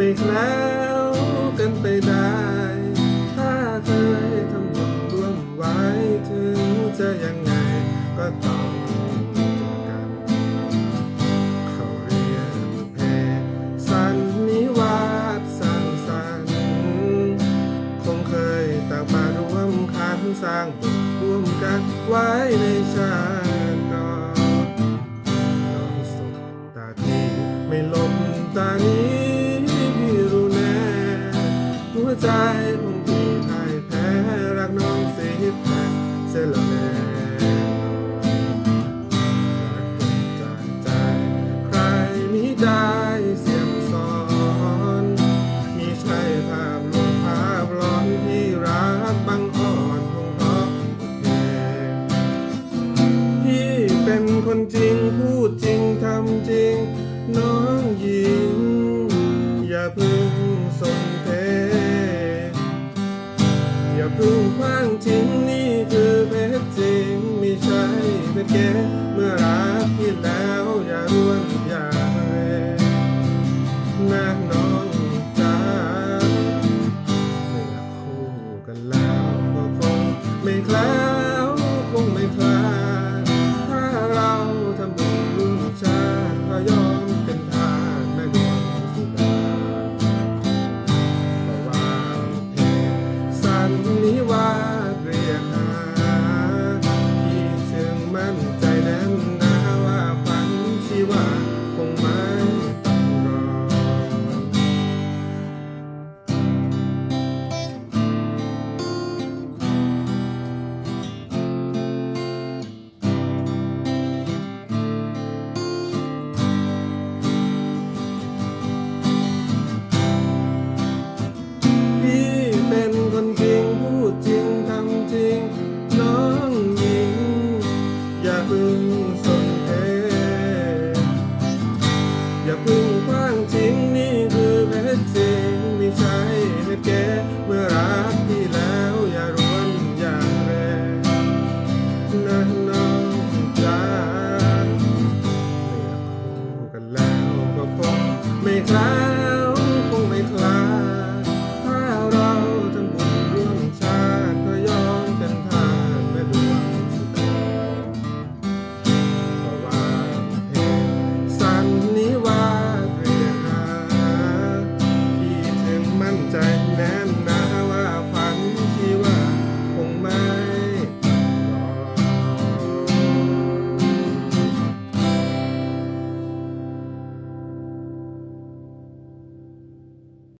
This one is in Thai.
ไม่แล้วกันไปได้ ถ้าเคยทำบุญร่วมไว้ถึงจะยังไงก็ต้องกันเขารียแพสันนิวาสสร้างสรรค์คงเคยต่างมาร่วมคันสร้างบุร่วมกันไว้ในชาติ time. จะเก็บเมื่อรักที่แล้วอย่าร่วนอย่าเรนักน้องจ้าเมื่อคู่กันแล้วก็คงไม่คล้าวคงไม่คล้า